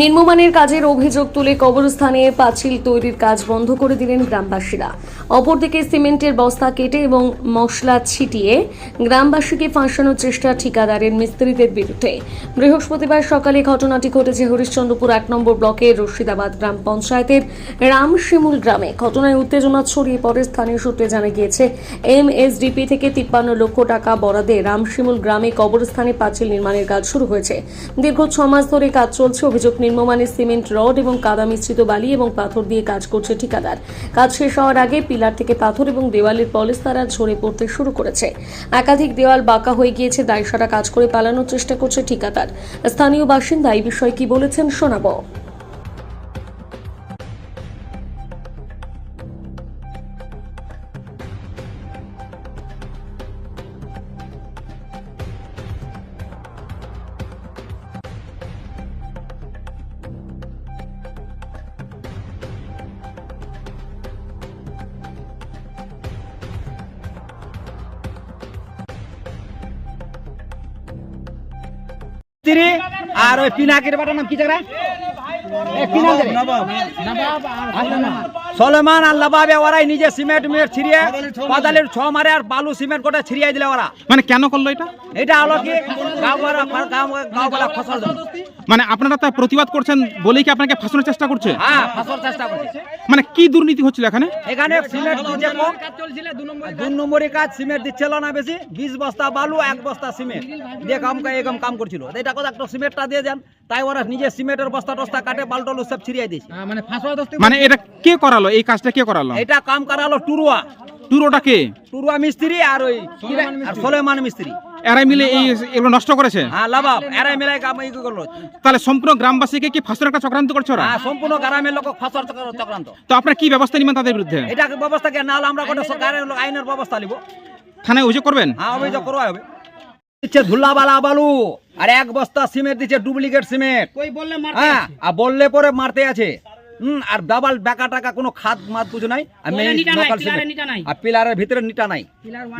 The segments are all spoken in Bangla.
নিম্নমানের কাজের অভিযোগ তুলে কবরস্থানে পাঁচিল তৈরির কাজ বন্ধ করে দিলেন গ্রামবাসীরা। অপরদিকে সিমেন্টের বস্তা কেটে এবং মশলা ছিটিয়ে গ্রামবাসীকে ফাঁসানোর চেষ্টা ঠিকাদারের মিস্ত্রিদের বিরুদ্ধে। বৃহস্পতিবার সকালে ঘটনাটি ঘটেছে হরিশ্চন্দ্রপুর এক নম্বর ব্লকের রশিদাবাদ গ্রাম পঞ্চায়েতের রামশিমুল গ্রামে। ঘটনায় উত্তেজনা ছড়িয়ে পড়ে স্থানীয় সূত্রে জানা গিয়েছে, এমএসডিপি থেকে তিপ্পান্ন লক্ষ টাকা বরাদে রামশিমুল গ্রামে কবরস্থানে পাঁচিল নির্মাণের কাজ শুরু হয়েছে। দীর্ঘ ছ মাস ধরে কাজ চলছে, অভিযোগ নিম্নমানের সিমেন্ট রড এবং কাদা মিশ্রিত বালি এবং পাথর দিয়ে কাজ করছে ঠিকাদার। কাজ শেষ হওয়ার আগে পিলার থেকে পাথর এবং দেওয়ালের পলেস্তারা ঝরে পড়তে শুরু করেছে। একাধিক দেওয়াল বাঁকা হয়ে গিয়েছে, দায়সারা কাজ করে পালানোর চেষ্টা করছে ঠিকাদার। স্থানীয় বাসিন্দা এই বিষয়ে কি বলেছেন শোনাবো। তিরি আর ওই পিনাকির বাটার নাম কি জায়গা সলেমান আর লবাবে ওরাই নিজে সিমেন্ট মিমেন্ট ছিড়িয়ে কদালের ছ মারে। আর বালু সিমেন্ট কোটা ছিড়িয়ে দিলে ওরা। মানে কেন করল এটা? এটা হলো কি ফসল মানে আপনারা তা প্রতিবাদ করছেন বলেই কি আপনাকে ফাঁসানোর চেষ্টা করছে? হ্যাঁ ফসল চেষ্টা করছে। মানে কি দুর্নীতি হচ্ছিল এখানে? এখানে সিমেন্ট দিচ্ছে কম দু নম্বরই কাজ সিমেন্ট দিচ্ছিল না বেশি বিশ বস্তা বালু এক বস্তা সিমেন্ট। দিয়ে কাম এরকম কাম করছিল। এটা কথা একটা সিমেন্টটা দিয়ে দেন। তাই ওরা নিজে সিমেন্টের বস্তা টস্তা কাটে বালটলু সব ছিড়িয়ে দিয়েছে। মানে এটা কে করালো? এই কাজটা কে করালো? এটা কাম করালো টুরুয়া। টুরোটা কে? টুরুয়া মিস্ত্রি আর ওই সোলেমান মিস্ত্রি। এরাই মিলে এই এগুলো নষ্ট করেছে? হ্যাঁ লাভাব। এরাই মিলাই কাম এই করল। তাহলে সম্পূর্ণ গ্রামবাসীকে কি ফাঁসানোর একটা চক্রান্ত করছে ওরা? হ্যাঁ সম্পূর্ণ গ্রামের লোক ফসল চক্র- চক্রান্ত। তো আপনারা কি ব্যবস্থা নেবেন তাদের বিরুদ্ধে? এটা ব্যবস্থা কে? না হলে আমরা কোনো সরকারের আইনের ব্যবস্থা নিব। থানায় অভিযোগ করবেন? হ্যাঁ অভিযোগ করো হবে। দিচ্ছে ধুলাবালা বালু। আর এক বস্তা সিমেন্ট দিচ্ছে ডুপ্লিকেট সিমেন্ট। হ্যাঁ আর বললে পরে মারতে আছে। হুম আর ডাবল বেকা টাকা কোনো খাদ মাত কিছু নাই। আর cement। আর পিলারের ভিতরে নিটা নাই।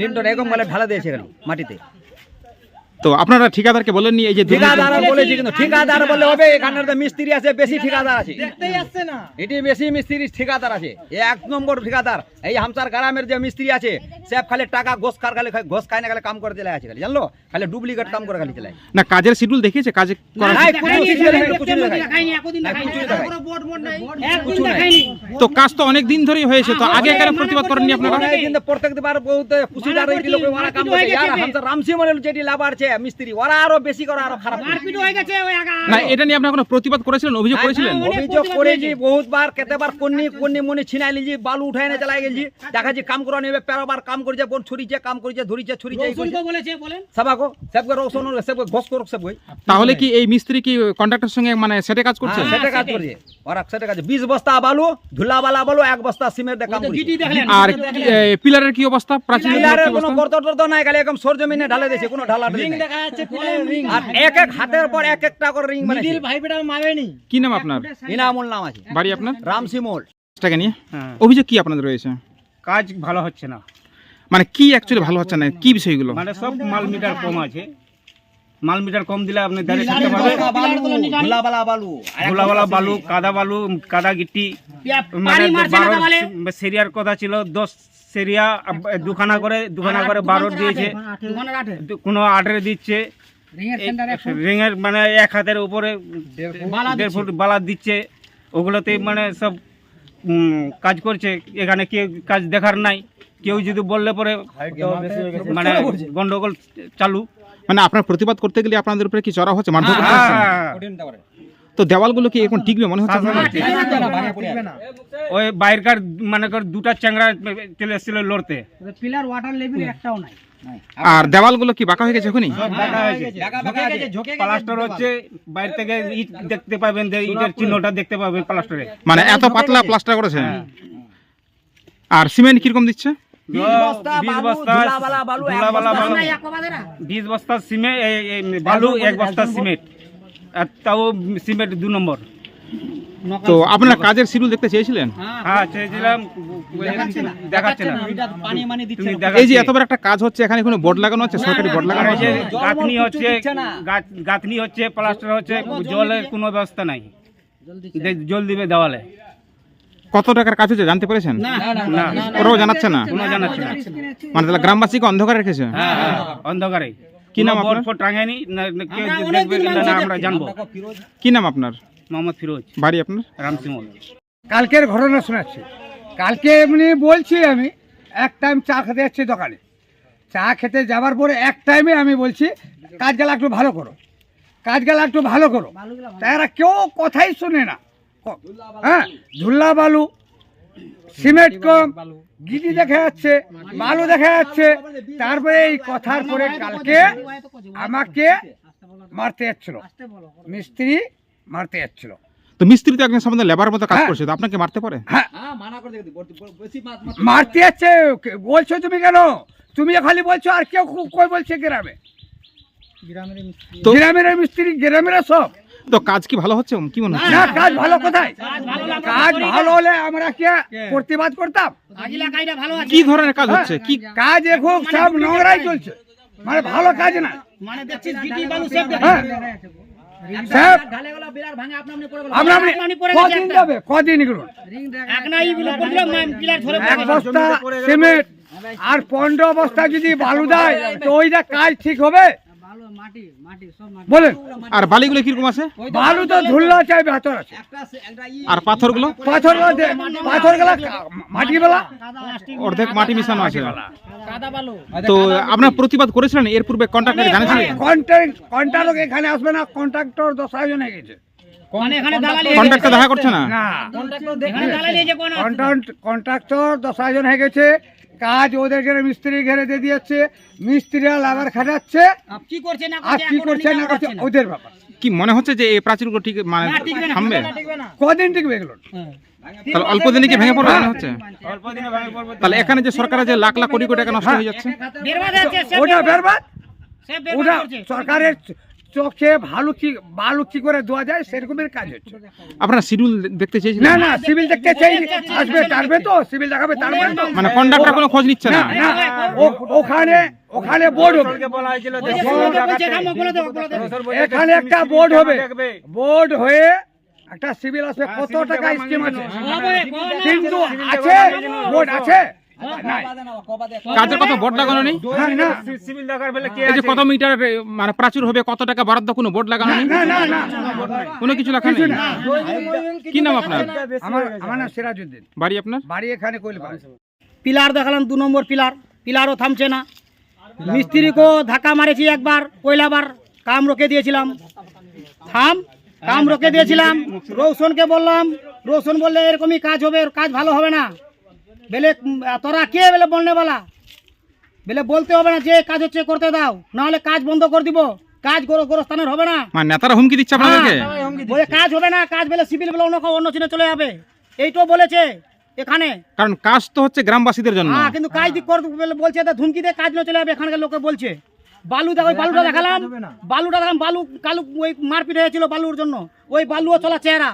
লিন্টন এরকম বলে ঢালা দিয়েছে এখানে মাটিতে। তো আপনারা ঠিকাদারকে বলেননি এই যে ঠিকাদার বলেছি কিন্তু ঠিকাদার বলে হবে এখানে তো মিস্ত্রি আছে বেশি ঠিকাদার আছে। দেখতেই আসছে না। এটি বেশি মিস্ত্রি ঠিকাদার আছে। এক নম্বর ঠিকাদার। এই হামসার গ্রামের যে মিস্ত্রি আছে সে খালি টাকা ঘোষ খার খালি ঘোষ খাই না খালি কাম করে চলে আছে খালি। জানলো? খালি ডুপ্লিকেট কাম করে খালি চলে না কাজের শিডিউল দেখিয়েছে কাজে। তো কাজ তো অনেক দিন ধরেই হয়েছে তো আগে কেন প্রতিবাদ করেননি আপনারা? প্রত্যেকবার বহুত খুশিদার এই লোক ওরা কাম করে আর হামসার রামসিমনের যেটি লাভার আছে মিস্ত্রি ওরা আরও বেশি করে আরও খারাপ করে। না এটা নিয়ে আপনারা কোনো প্রতিবাদ করেছিলেন অভিযোগ করেছিলেন? অভিযোগ করেছি বহুতবার কেতেবার কন্নি কন্নি মনি ছিনাই লিজি বালু উঠাই না চালাই গেছি। দেখাচ্ছি কাম করা নেবে পেরোবার কাম করেছে বোন ছুরিছে কাম করেছে ধরিছে ছুরিছে এই করেছে। সবাকো সবকে রোশন সবকে ঘোষ করুক তাহলে কি এই মিস্ত্রি কি কন্ট্রাক্টরের সঙ্গে মানে সেটে কাজ করছে? সেটা কাজ করেছে ওরা সেটা কাজ বিশ বস্তা বালু ধুলাবালা বালু এক বস্তা সিমেন্ট দিয়ে কাম করেছে। আর পিলারের কি অবস্থা? প্রাচীন পিলারের কোনো গর্ত টর্ত নাই খালি একদম সরজমিনে ঢালে দিয়েছে কোনো ঢালা ঢালি নাই। আর এক এক হাতের পর এক একটা করে রিং বানিয়েছে কি নাম আপনার? ইনামুল নাম? আছে। বাড়ি আপনার? রামসিমোল টাকা নিয়ে? হ্যাঁ। অভিযোগ কি আপনাদের রয়েছে? কাজ ভালো হচ্ছে না। মানে কি অ্যাকচুয়ালি ভালো হচ্ছে না? কি বিষয়গুলো? মানে সব মাল মিটার কম আছে। মাল মিটার কম দিলে আপনি দাঁড়িয়ে থাকতে পারবেন। ধুলাবালা বালু কাদা বালু কাদা গিট্টি মানে সেরিয়ার কথা ছিল দশ সেরিয়া দুখানা করে দুখানা করে বারো দিয়েছে। কোনো আঠেরো দিচ্ছে। রিঙের মানে এক হাতের উপরে দেড় ফুট। বালা দিচ্ছে। ওগুলোতে মানে সব কাজ করছে। এখানে কেউ কাজ দেখার নাই। কেউ যদি বললে পরে মানে গন্ডগোল চালু। মানে আপনার প্রতিবাদ করতে গেলে আপনাদের উপরে কি চড়া হচ্ছে? মারধর করতে হচ্ছে? হ্যাঁ, তো দেওয়ালগুলো কি এখন টিকবে মনে হচ্ছে আপনার? ওই বাইরকার মানে কর দুটা চ্যাংরা চলে এসেছিল লড়তে। পিলার ওয়াটার লেভেল একটাও নাই। আর দেওয়ালগুলো কি বাঁকা হয়ে গেছে এখনই? প্লাস্টার হচ্ছে বাইরে থেকে ইট দেখতে পাবেন যে ইটের চিহ্নটা দেখতে পাবেন প্লাস্টারে। মানে এত পাতলা প্লাস্টার করেছে আর সিমেন্ট কীরকম দিচ্ছে? বিশ বস্তা বালু, বস্তা সিমেন্ট। বালু এক বস্তা সিমেন্ট। আর তাও সিমেন্ট দু নম্বর। তো আপনারা কাজের শিডিউল দেখতে চেয়েছিলেন? হ্যাঁ চেয়েছিলাম। দেখাচ্ছে না পানি মানি এই যে এত বড় একটা কাজ হচ্ছে এখানে কোনো বোর্ড লাগানো হচ্ছে সরকারি বোর্ড লাগানো হচ্ছে গাঁথনি হচ্ছে গাঁথনি হচ্ছে প্লাস্টার হচ্ছে জলের কোনো ব্যবস্থা নাই। জল দিবে দেওয়ালে। কত টাকার কাজ হচ্ছে জানতে পেরেছেন না ওরাও জানাচ্ছে না কোনো জানাচ্ছে না মানে তাহলে গ্রামবাসীকে অন্ধকার রেখেছে হ্যাঁ হ্যাঁ অন্ধকারে কি নাম আপনার? টাঙায়নি আমরা জানব কি নাম আপনার মোহাম্মদ ফিরোজ বাড়ি আপনার রামসিমল কালকের ঘটনা শোনাচ্ছি কালকে এমনি বলছি আমি এক টাইম চা খেতে যাচ্ছি দোকানে চা খেতে যাবার পরে এক টাইমে আমি বলছি কাজ গেলা একটু ভালো করো কাজ গেলা একটু ভালো করো তারা কেউ কথাই শুনে না হ্যাঁ ঝুল্লা বালু সিমেন্ট কম গিটি দেখা যাচ্ছে বালু দেখা যাচ্ছে। তারপরে এই কথার পরে কালকে আমাকে মারতে যাচ্ছিল। মিস্ত্রি মারতে যাচ্ছিল। তো মিস্ত্রি তো একজন লেবার মতো কাজ হ্যাঁ। করছে তো আপনাকে মারতে পারে? হ্যাঁ। হ্যাঁ মানা করে দেখি বেশি মাছ মাছ মারতে যাচ্ছে বলছো তুমি কেন? তুমি খালি বলছো আর কেউ কো- কই বলছে গ্রামে? তো গ্রামের মিস্ত্রি গ্রামের সব। তো কাজ কি ভালো হচ্ছে কি মনে হচ্ছে? না কাজ ভালো কোথায়? কাজ ভালো হলে আমরা কি প্রতিবাদ করতাম? কি ধরনের কাজ হচ্ছে? কি কাজ এখন সব নোংরাই চলছে। মানে ভালো কাজ না। মানে দেখছিস গিটি বালু সব হ্যাঁ আর পনেরো বস্তা যদি বালু দেয় তো ওইটা কাজ ঠিক হবে? বলেন আর বালিগুলো কীরকম আছে? বালু তো ঝুল্লা চাই ভেতর আছে। আর পাথরগুলো? পাথর পাথর গেলা মাটি বেলা অর্ধেক মাটি মিশানো আছে। তো আপনার প্রতিবাদ করেছিলেন? এর পূর্বে কন্ট্রাক্টর জানিয়েছিলেন কন্ট্রাক্ট কন্ট্রাক্টর এখানে আসবে না কন্ট্রাক্টর দশ আয়োজন হয়ে গেছে। মানে এখানে দালালি কন্ট্রাক্টর দেখা করছে না? না। এখানে দালালি যে কোন কন্ট্রাক্টর দশ আয়োজন হয়ে গেছে। কাজ ওদের জন্য মিস্ত্রি ঘেরে দিয়ে দিয়েছে মিস্ত্রিরা লাগার খাটাচ্ছে। কি করছে না আর করছে কি করছে না করছে ওদের ব্যাপার। কি মনে হচ্ছে যে এই প্রাচীরগুলো ঠিক মানে না, থামবে। কদিন টিকবে এগুলো? তাহলে অল্প দিনে কি ভেঙে পড়বে মনে হচ্ছে? অল্প দিনে ভাঙে পড়বে তাহলে এখানে যে সরকারের যে লাখ লাখ কোটি কোটি টাকা নষ্ট হয়ে যাচ্ছে? বেরবাদ হচ্ছে ওটা বেরবাদ ওটা করছে। সরকারের চোখে ভালো কি ভালো কি করে দেওয়া যায় সেরকমের কাজ হচ্ছে। আপনারা শিডিউল দেখতে না না সিভিল দেখতে চাই আসবে তারবে তো সিভিল দেখাবে তারবে তো। মানে কন্ডাক্টর কোনো খোঁজ নিচ্ছে না? না ওখানে ওখানে বোর্ড হবে। এখানে একটা বোর্ড হবে। বোর্ড হয়ে একটা সিভিল আসবে। কত টাকা স্কিম আছে? হবে, হবে। কিন্তু আছে? বোর্ড আছে? কাজের কত বোর্ড লাগানো নেই না না সিভিল দেখার বেলা কে এই যে কত মিটার মানে প্রাচুর হবে কত টাকা বরাদ্দ কোনো বোর্ড লাগানো নেই না না না কোনো কিছু লেখা নেই কি নাম আপনার আমার আমার নাম সিরাজউদ্দিন বাড়ি আপনার বাড়ি এখানে কইলবা পিলার দেখালাম দু নম্বর পিলার পিলারও থামছে না মিস্ত্রিকেও ধাক্কা মারেছি একবার পয়লাবার কাম রোকে দিয়েছিলাম থাম কাম রোকে দিয়েছিলাম রৌশনকে বললাম রৌশন বললে এরকমই কাজ হবে কাজ ভালো হবে না বেলে তোরা কে বলে বলনে বলা? বেলে বলতে হবে না যে কাজ হচ্ছে করতে দাও। নাহলে কাজ বন্ধ করে দিব। কাজ গোর গোরস্থানের হবে না। মানে নেতারা হুমকি দিচ্ছে আপনাদেরকে? হ্যাঁ, বলে কাজ হবে না কাজ বলে সিভিল বলে অন্য অন্য চিনে চলে যাবে। এইটাও বলেছে এখানে। কারণ কাজ তো হচ্ছে গ্রামবাসীদের জন্য। হ্যাঁ কিন্তু কাজ বলে বলছে ধুমকি দিয়ে কাজ না চলে যাবে এখানকার লোকে বলছে। বালু দেখো ওই বালুটা দেখালাম বালুটা দেখালাম বালু কালু ওই মারপিট হয়েছিল বালুর জন্য। ওই বালুও চলাচ্ছে এরা।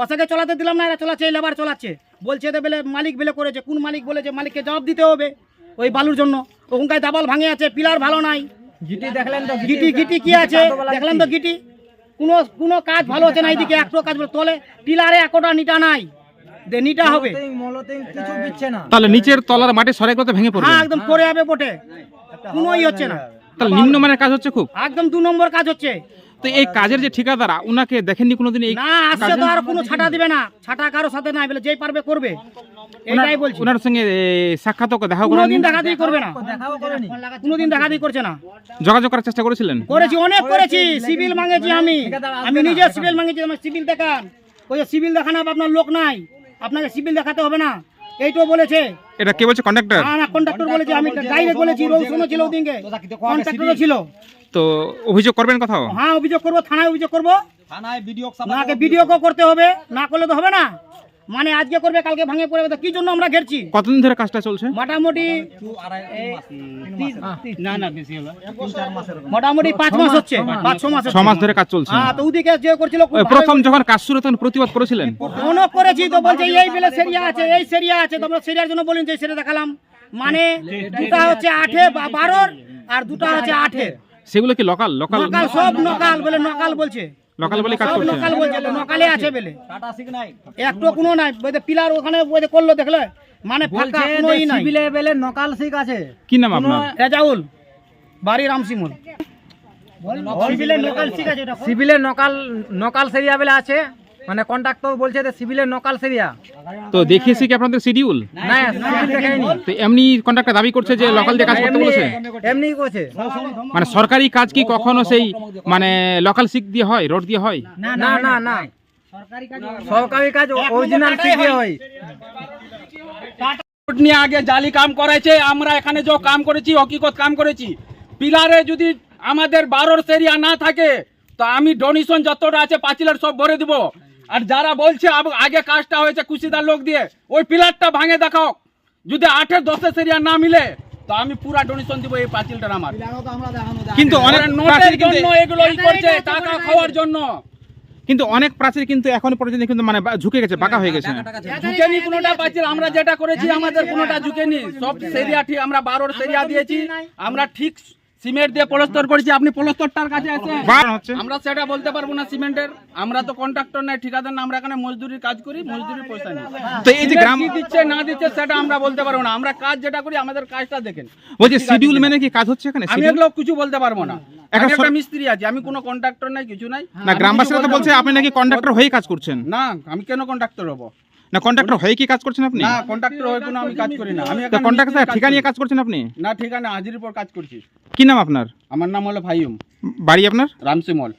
ওসাকে চলাতে দিলাম না এরা চলাচ্ছে এই লেবার চলাচ্ছে। বলছে তো বেলে মালিক বেলে করেছে কোন মালিক বলেছে মালিককে জবাব দিতে হবে ওই বালুর জন্য। ওখানকার দাবাল ভাঙে আছে পিলার ভালো নাই। গিটি দেখলেন তো গিটি? গিটি কি আছে? দেখলেন তো গিটি? কোনো কোনো কাজ ভালো হচ্ছে না এইদিকে একটু কাজ তলে পিলারে একটা নিটা নাই। দে নিটা হবে। তাহলে নিচের তলার মাটি সরাই করতে ভেঙে পড়বে। হ্যাঁ একদম পরে যাবে বটে। কোনোই হচ্ছে না। তাহলে নিম্নমানের কাজ হচ্ছে খুব? একদম দু নম্বর কাজ হচ্ছে। তো এই কাজের যে ঠিকাদার উনাকে দেখেননি কোনোদিন এই না আসছে তো আর কোনো ছাটা দিবে না। ছাটা কারও সাথে নাই বলে যেই পারবে করবে। এটাই বলছি। ওনার সঙ্গে সাক্ষাৎ ও দেখা করেন কোনোদিন দেখা দিয়ে করবে না। কোনোদিন দেখা দিয়ে করছে না। যোগাযোগ করার চেষ্টা করেছিলেন? করেছি অনেক করেছি। সিভিল মাঙেছি আমি। আমি নিজে সিভিল মাঙেছি আমার সিভিল দেখান। ওই যে সিভিল দেখানো আপনার লোক নাই। আপনাকে সিভিল দেখাতে হবে না। এইটাও বলেছে। এটা কে বলছে? কন্ডাক্টর না না কন্ট্রাক্টর বলেছে। আমি ডাইরেক্ট বলেছি রৌশনও ছিল ওদিনকে কন্ট্রাক্টরও ছিল? তো অভিযোগ করবেন কোথাও? হ্যাঁ অভিযোগ করব থানায় অভিযোগ করব। থানায় ভিডিও নাকে ভিডিও করতে হবে না করলে তো হবে না। মানে আজকে করবে কালকে ভাঙে পড়বে তো কি জন্য আমরা ঘেরছি? কতদিন ধরে কাজটা চলছে? মোটামুটি না না বেশি হবে মোটামুটি পাঁচ মাস হচ্ছে। পাঁচ ছ মাস ছ মাস ধরে কাজ চলছে। হ্যাঁ তো ওদিকে যে করছিল প্রথম যখন কাজ শুরু তখন প্রতিবাদ করেছিলেন? অনেক করেছি তো বলছে এই বেলে সেরিয়া আছে এই সেরিয়া আছে। তোমরা সেরিয়ার জন্য বলেন যে সেরিয়া দেখালাম। মানে দুটা হচ্ছে আঠে বা বারোর আর দুটা হচ্ছে আঠের। সেগুলো কি লোকাল লোকাল নকাল সব নকাল বলে নকাল বলছে। লোকাল বলে কাজ করছে। লোকাল বলছে লোকালে আছে বলে। টাটা শিখ নাই। একটু কোনো নাই ওই পিলার ওখানে ওই করল দেখলে? মানে ফাঁকা কোনোই নাই। কি নাম আপনার? রেজাউল বাড়ি রামসিমুল। সিভিলের লোকাল ঠিক আছে এটা সেরিয়া বলে আছে। মানে কন্ট্রাক্টর বলছে যে সিভিলের নকাল সেরিয়া। তো দেখিয়েছে কি আপনাদের শিডিউল না সিভিল দেখায়নি। তো এমনি কন্ট্রাক্টর দাবি করছে যে লোকাল দিয়ে কাজ করতে বলেছে? এমনি করছে। মানে সরকারি কাজ কি কখনো সেই মানে লোকাল সিক দিয়ে হয় রোড দিয়ে হয়? না না না সরকারি কাজ অরিজিনাল সিভিল হয়। রোড নিয়ে আগে জালি কাম করেছে আমরা এখানে যে কাম করেছি হকিকত কাম করেছি। পিলারে যদি আমাদের বারোর সেরিয়া না থাকে তো আমি ডোনেশন যতটা আছে পাঁচিলের সব ভরে দিব। আর যারা বলছে আগে কাজটা হয়েছে কুশিদার লোক দিয়ে ওই পিলারটা ভাঙে দেখাও। যদি আটের দশের সেরিয়া না মিলে তো আমি পুরা ডোনেশন দিব এই পাঁচিলটার আমার। কিন্তু অনেক নোটের জন্য এগুলো ই করছে টাকা খাওয়ার জন্য। কিন্তু অনেক প্রাচীর কিন্তু এখনও পর্যন্ত কিন্তু মানে ঝুঁকে গেছে বাঁকা হয়ে গেছে। ঝুঁকেনি কোনোটা পাচ্ছিল আমরা যেটা করেছি আমাদের কোনোটা ঝুঁকেনি। সব সেরিয়া ঠিক আমরা বারোর সেরিয়া দিয়েছি। আমরা ঠিক সিমেন্ট দিয়ে পলস্তর করেছি আপনি পলস্তরটার কাছে আছে আমরা সেটা বলতে পারব না সিমেন্টের। আমরা তো কন্ট্রাক্টর নাই ঠিকাদার না আমরা এখানে মজদুরির কাজ করি মজদুরির পয়সা নিই। তো এই যে গ্রাম দিচ্ছে না দিচ্ছে সেটা আমরা বলতে পারব না। আমরা কাজ যেটা করি আমাদের কাজটা দেখেন। বলছে শিডিউল মেনে কি কাজ হচ্ছে এখানে? আমি? এগুলো কিছু বলতে পারব না। একটা মিস্ত্রি আছি আমি কোনো কন্ট্রাক্টর নাই কিছু নাই। না গ্রামবাসীরা তো বলছে আপনি নাকি কন্ট্রাক্টর হয়ে কাজ করছেন। না আমি কেন কন্ট্রাক্টর হব? না কন্ট্রাক্টর হয়ে কি কাজ করছেন আপনি? না কন্ট্রাক্টর হয়ে কোনো আমি কাজ করি না। আমি তো কন্ট্রাক্টর ঠিকা নিয়ে কাজ করছেন আপনি? না ঠিকানা হাজির উপর কাজ করছি। কি নাম আপনার? আমার নাম হলো ভাইয়ুম বাড়ি আপনার? রামসিমল